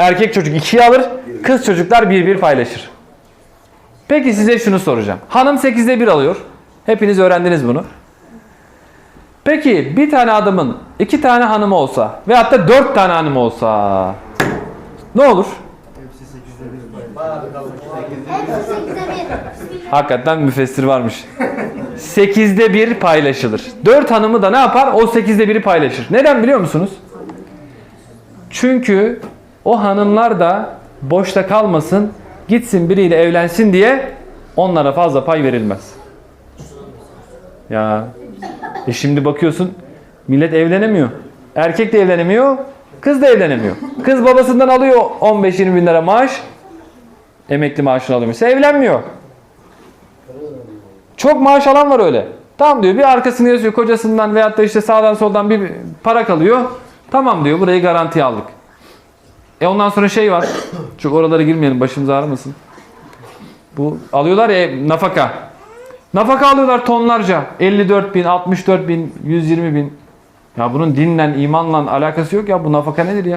Erkek çocuk ikiye alır, kız çocuklar bir bir paylaşır. Peki size şunu soracağım. Hanım 8'de 1 alıyor. Hepiniz öğrendiniz bunu. Peki bir tane adamın iki tane hanımı olsa ve hatta dört tane hanımı olsa ne olur? Hepsi 8'de 1. Hakikaten müfessir varmış. 8'de 1 paylaşılır. 4 hanımı da ne yapar? O 8'de 1'i paylaşır. Neden biliyor musunuz? Çünkü o hanımlar da boşta kalmasın, gitsin biriyle evlensin diye onlara fazla pay verilmez. Ya e şimdi bakıyorsun millet evlenemiyor. Erkek de evlenemiyor, kız da evlenemiyor. Kız babasından alıyor 15-20 bin lira maaş. Emekli maaşını alıyor. mesela, Evlenmiyor. Çok maaş alan var öyle. Tamam diyor bir arkasını yazıyor kocasından veyahut da işte sağdan soldan bir para kalıyor. Tamam diyor burayı garantiye aldık. E ondan sonra şey var. Çok oralara girmeyelim başımız ağrımasın. Bu alıyorlar ya nafaka. Nafaka alıyorlar tonlarca. 54 bin, 64 bin, 120 bin. Ya bunun dinle, imanla alakası yok ya. Bu nafaka nedir ya?